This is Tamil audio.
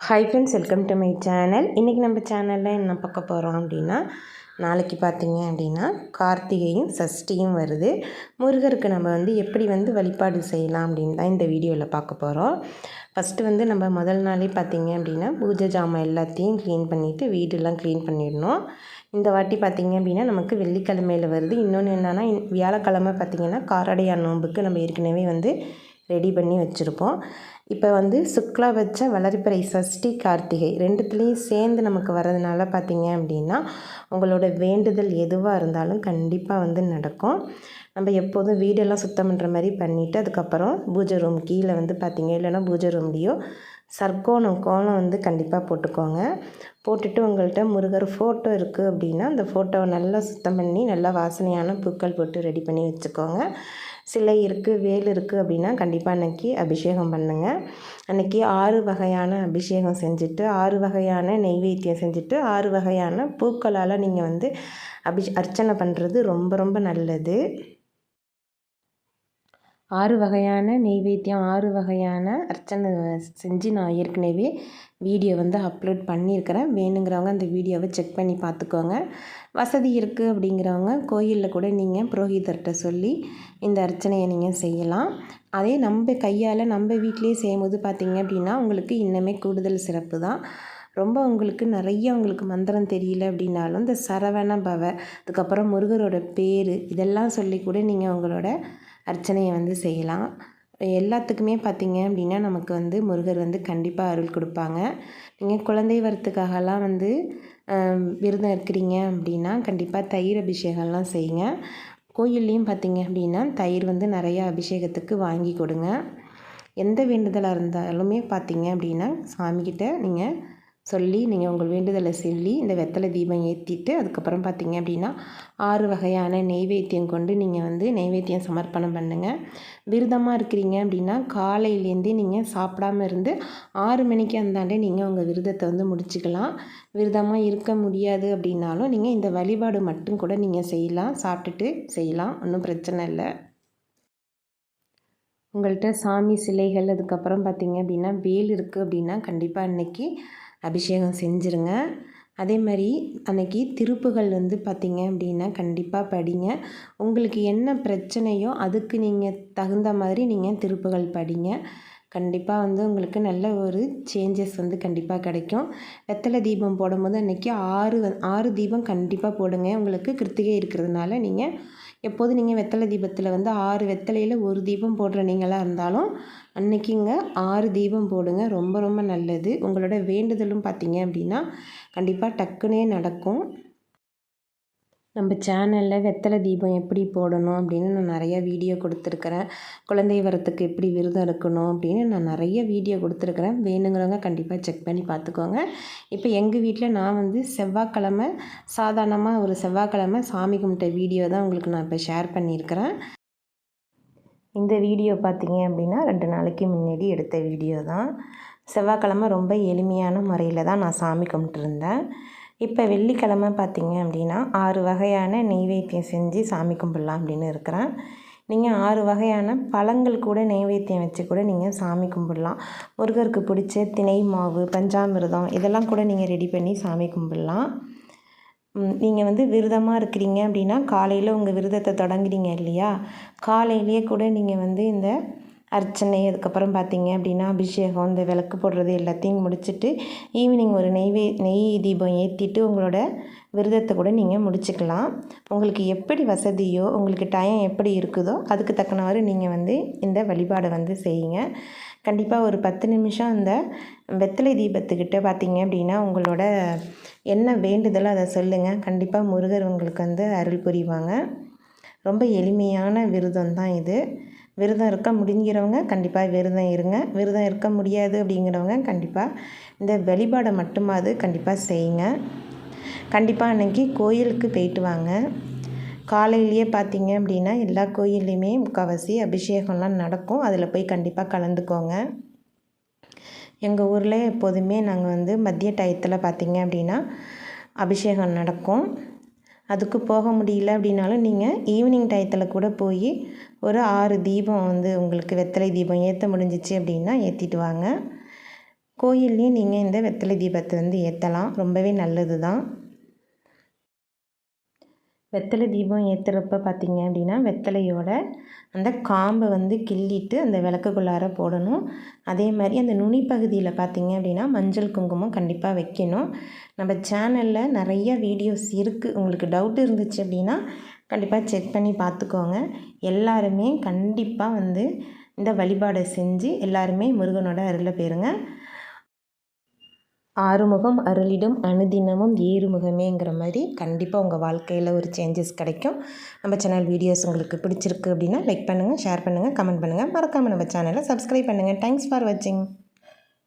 Hi friends welcome to my channel இன்றைக்கி நம்ம சேனலில் என்ன பார்க்க போகிறோம் அப்படின்னா நாளைக்கு பார்த்தீங்க அப்படின்னா கார்த்திகையும் சஷ்டியும் வருது. முருகருக்கு நம்ம வந்து எப்படி வந்து வழிபாடு செய்யலாம் அப்படின்னு தான் இந்த வீடியோவில் பார்க்க போகிறோம் ஃபஸ்ட்டு வந்து நம்ம முதல் நாளே பார்த்தீங்க அப்படின்னா பூஜை ஜாமான் எல்லாத்தையும் க்ளீன் பண்ணிவிட்டு வீடெல்லாம் க்ளீன் பண்ணிடணும். இந்த வாட்டி பார்த்திங்க அப்படின்னா நமக்கு வெள்ளிக்கிழமையில் வருது. இன்னொன்று என்னென்னா வியாழக்கிழமை பார்த்திங்கன்னா காரடையா நோன்புக்கு நம்ம ஏற்கனவே வந்து ரெடி பண்ணி வச்சுருப்போம். இப்போ வந்து சுக்லா வச்ச வளர்ப்பறை சஷ்டி கார்த்திகை ரெண்டுத்துலேயும் சேர்ந்து நமக்கு வர்றதுனால பார்த்திங்க அப்படின்னா உங்களோட வேண்டுதல் எதுவாக இருந்தாலும் கண்டிப்பாக வந்து நடக்கும். நம்ம எப்போதும் வீடெல்லாம் சுத்தம் பண்ணுற மாதிரி பண்ணிவிட்டு அதுக்கப்புறம் பூஜை ரூம் கீழே வந்து பார்த்திங்க இல்லைன்னா பூஜை ரூம்லேயோ சர்க்கோணம் கோணம் வந்து கண்டிப்பாக போட்டுக்கோங்க. போட்டுட்டு உங்கள்கிட்ட முருகர் ஃபோட்டோ இருக்குது அப்படின்னா அந்த ஃபோட்டோவை நல்லா சுத்தம் பண்ணி நல்லா வாசனையான பூக்கள் போட்டு ரெடி பண்ணி வச்சுக்கோங்க. சிலை இருக்குது வேல் இருக்குது அப்படின்னா கண்டிப்பாக அன்றைக்கி அபிஷேகம் பண்ணுங்கள் அன்றைக்கி ஆறு வகையான அபிஷேகம் செஞ்சுட்டு ஆறு வகையான நெய்வேத்தியம் செஞ்சுட்டு ஆறு வகையான பூக்களால் நீங்கள் வந்து அபி அர்ச்சனை பண்ணுறது ரொம்ப ரொம்ப நல்லது. ஆறு வகையான நெய்வேத்தியம் ஆறு வகையான அர்ச்சனை செஞ்சு நான் ஏற்கனவே வீடியோ வந்து அப்லோட் பண்ணியிருக்கிறேன். வேணுங்கிறவங்க அந்த வீடியோவை செக் பண்ணி பார்த்துக்கோங்க. வசதி இருக்குது அப்படிங்கிறவங்க கோயிலில் கூட நீங்கள் புரோஹிதர்கிட்ட சொல்லி இந்த அர்ச்சனையை நீங்கள் செய்யலாம். அதே நம்ம கையால் நம்ம வீட்டிலேயே செய்யும்போது பார்த்திங்க அப்படின்னா உங்களுக்கு இன்னுமே கூடுதல் சிறப்பு தான். ரொம்ப உங்களுக்கு நிறைய உங்களுக்கு மந்திரம் தெரியல அப்படின்னாலும் இந்த சரவண பவ அதுக்கப்புறம் முருகரோட பேர் இதெல்லாம் சொல்லி கூட நீங்கள் உங்களோட அர்ச்சனையை வந்து செய்யலாம். எல்லாத்துக்குமே பார்த்திங்க அப்படின்னா நமக்கு வந்து முருகர் வந்து கண்டிப்பாக அருள் கொடுப்பாங்க. நீங்கள் குழந்தை வரத்துக்காகலாம் வந்து விரதம் இருக்கிறீங்க அப்படின்னா கண்டிப்பாக தயிர் அபிஷேகம்லாம் செய்யுங்க. கோயில்லையும் பார்த்திங்க அப்படின்னா தயிர் வந்து நிறையா அபிஷேகத்துக்கு வாங்கி கொடுங்க. எந்த வேண்டுதலாக இருந்தாலுமே பார்த்திங்க அப்படின்னா சாமிக்கிட்ட நீங்கள் சொல்லி நீங்கள் உங்கள் வேண்டுதலை சொல்லி இந்த வெத்தலை தீபம் ஏற்றிட்டு அதுக்கப்புறம் பார்த்தீங்க அப்படின்னா ஆறு வகையான நெய்வேத்தியம் கொண்டு நீங்கள் வந்து நெய்வேத்தியம் சமர்ப்பணம் பண்ணுங்கள் விரதமாக இருக்கிறீங்க அப்படின்னா காலையிலேருந்தே நீங்கள் சாப்பிடாம இருந்து ஆறு மணிக்கு அந்தாண்டே நீங்கள் உங்கள் விரதத்தை வந்து முடிச்சுக்கலாம். விரதமாக இருக்க முடியாது அப்படின்னாலும் நீங்கள் இந்த வழிபாடு மட்டும் கூட நீங்கள் செய்யலாம். சாப்பிட்டுட்டு செய்யலாம். ஒன்றும் பிரச்சனை இல்லை. உங்கள்கிட்ட சாமி சிலைகள் அதுக்கப்புறம் பார்த்தீங்க அப்படின்னா வேல் இருக்குது அப்படின்னா கண்டிப்பாக இன்றைக்கி அபிஷேகம் செஞ்சுருங்க. அதே மாதிரி அன்றைக்கி திருப்புகள் வந்து பார்த்திங்க அப்படின்னா கண்டிப்பாக படிங்க. உங்களுக்கு என்ன பிரச்சனையோ அதுக்கு நீங்கள் தகுந்த மாதிரி நீங்கள் திருப்புகள் படிங்க. கண்டிப்பாக வந்து உங்களுக்கு நல்ல ஒரு சேஞ்சஸ் வந்து கண்டிப்பாக கிடைக்கும். வெத்தலை தீபம் போடும்போது அன்றைக்கி ஆறு ஆறு தீபம் கண்டிப்பாக போடுங்க. உங்களுக்கு கிருத்திகை இருக்கிறதுனால நீங்கள் எப்போது நீங்கள் வெத்தலை தீபத்தில் வந்து ஆறு வெத்தலையில் ஒரு தீபம் போடுற நீங்களாக இருந்தாலும் அன்றைக்கிங்க ஆறு தீபம் போடுங்க. ரொம்ப ரொம்ப நல்லது. உங்களோட வேண்டுதலும் பார்த்தீங்க அப்படின்னா கண்டிப்பாக டக்குனே நடக்கும். நம்ம சேனலில் வெத்தலை தீபம் எப்படி போடணும் அப்படின்னு நான் நிறையா வீடியோ கொடுத்துருக்குறேன். குழந்தை வரத்துக்கு எப்படி விரதம் இருக்கணும் அப்படின்னு நான் நிறைய வீடியோ கொடுத்துருக்குறேன். வேணுங்கிறவங்க கண்டிப்பாக செக் பண்ணி பார்த்துக்கோங்க. இப்போ எங்கள் வீட்டில் நான் வந்து செவ்வாய்க்கிழமை சாதாரணமாக ஒரு செவ்வாய்க்கிழமை சாமி கும்பிட்ட வீடியோ தான் உங்களுக்கு நான் இப்போ ஷேர் பண்ணியிருக்கிறேன். இந்த வீடியோ பார்த்தீங்க அப்படின்னா ரெண்டு நாளைக்கு முன்னாடி எடுத்த வீடியோ தான். செவ்வாய்க்கிழமை ரொம்ப எளிமையான முறையில் தான் நான் சாமி கும்பிட்டுருந்தேன். இப்போ வெள்ளிக்கிழமை பார்த்திங்க அப்படின்னா ஆறு வகையான நெய்வேத்தியம் செஞ்சு சாமி கும்பிட்லாம் அப்படின்னு இருக்கிறேன். நீங்கள் ஆறு வகையான பழங்கள் கூட நெய்வேத்தியம் வச்சு கூட நீங்கள் சாமி கும்பிடலாம். முருகருக்கு பிடிச்ச திணை மாவு பஞ்சாமிர்தம் இதெல்லாம் கூட நீங்கள் ரெடி பண்ணி சாமி கும்பிடலாம். நீங்கள் வந்து விரதமாக இருக்கிறீங்க அப்படின்னா காலையில் உங்கள் விரதத்தை தொடங்குறீங்க இல்லையா? காலையிலேயே கூட நீங்கள் வந்து இந்த அர்ச்சனை அதுக்கப்புறம் பார்த்தீங்க அப்படின்னா அபிஷேகம் இந்த விளக்கு போடுறது எல்லாத்தையும் முடிச்சுட்டு ஈவினிங் ஒரு நெய்வே நெய் தீபம் ஏற்றிட்டு உங்களோட விரதத்தை கூட நீங்கள் முடிச்சுக்கலாம். உங்களுக்கு எப்படி வசதியோ உங்களுக்கு டைம் எப்படி இருக்குதோ அதுக்கு தக்கனவாறு நீங்கள் வந்து இந்த வழிபாடை வந்து செய்யுங்க. கண்டிப்பாக ஒரு பத்து நிமிஷம் அந்த வெத்தலை தீபத்துக்கிட்ட பார்த்தீங்க அப்படின்னா உங்களோட என்ன வேண்டுதலோ அதை சொல்லுங்கள் கண்டிப்பாக முருகர் உங்களுக்கு வந்து அருள் புரிவாங்க. ரொம்ப எளிமையான விரதம் தான் இது. விரதம் இருக்க முடிஞ்சிறவங்க கண்டிப்பாக விரதம் இருங்க. விரதம் இருக்க முடியாது அப்படிங்கிறவங்க கண்டிப்பாக இந்த வழிபாடை மட்டுமாவது கண்டிப்பாக செய்யுங்க. கண்டிப்பாக அன்றைக்கி கோயிலுக்கு போயிட்டு வாங்க. காலையிலேயே பார்த்தீங்க அப்படின்னா எல்லா கோயில்லையுமே முக்கால்வாசி அபிஷேகம்லாம் நடக்கும். அதில் போய் கண்டிப்பாக கலந்துக்கோங்க. எங்கள் ஊரில் எப்போதுமே நாங்கள் வந்து மதிய டயத்தில் பார்த்திங்க அப்படின்னா அபிஷேகம் நடக்கும். அதுக்கு போக முடியல அப்படின்னாலும் நீங்கள் ஈவினிங் டயத்தில் கூட போய் ஒரு ஆறு தீபம் வந்து உங்களுக்கு வெத்தலை தீபம் ஏற்ற முடிஞ்சிச்சு அப்படின்னா ஏற்றிட்டு வாங்க. கோயில்லையும் நீங்கள் இந்த வெத்தலை தீபத்தை வந்து ஏற்றலாம் ரொம்பவே நல்லது தான் வெத்தலை தீபம் ஏற்றுறப்ப பார்த்தீங்க அப்படின்னா வெத்தலையோட அந்த காம்பை வந்து கிள்ளிட்டு அந்த விளக்குக்குள்ளார போடணும். அதே மாதிரி அந்த நுனி பகுதியில் பார்த்திங்க அப்படின்னா மஞ்சள் குங்குமம் கண்டிப்பாக வைக்கணும். நம்ம சேனலில் நிறைய வீடியோஸ் இருக்குது உங்களுக்கு டவுட் இருந்துச்சு அப்படின்னா கண்டிப்பாக செக் பண்ணி பார்த்துக்கோங்க எல்லாருமே கண்டிப்பாக வந்து இந்த வழிபாடை செஞ்சு எல்லாருமே முருகனோட அருளை பெறுங்க. ஆறுமுகம் அருளிடும் அனுதினமும் ஏறுமுகமேங்கிற மாதிரி கண்டிப்பாக உங்கள் வாழ்க்கையில் ஒரு சேஞ்சஸ் கிடைக்கும். நம்ம சேனல் வீடியோஸ் உங்களுக்கு பிடிச்சிருக்கு அப்படின்னா லைக் பண்ணுங்கள் ஷேர் பண்ணுங்கள் கமெண்ட் பண்ணுங்கள் மறக்காமல் நம்ம சேனலை சப்ஸ்கிரைப் பண்ணுங்கள் தேங்க்ஸ் ஃபார் வாட்சிங்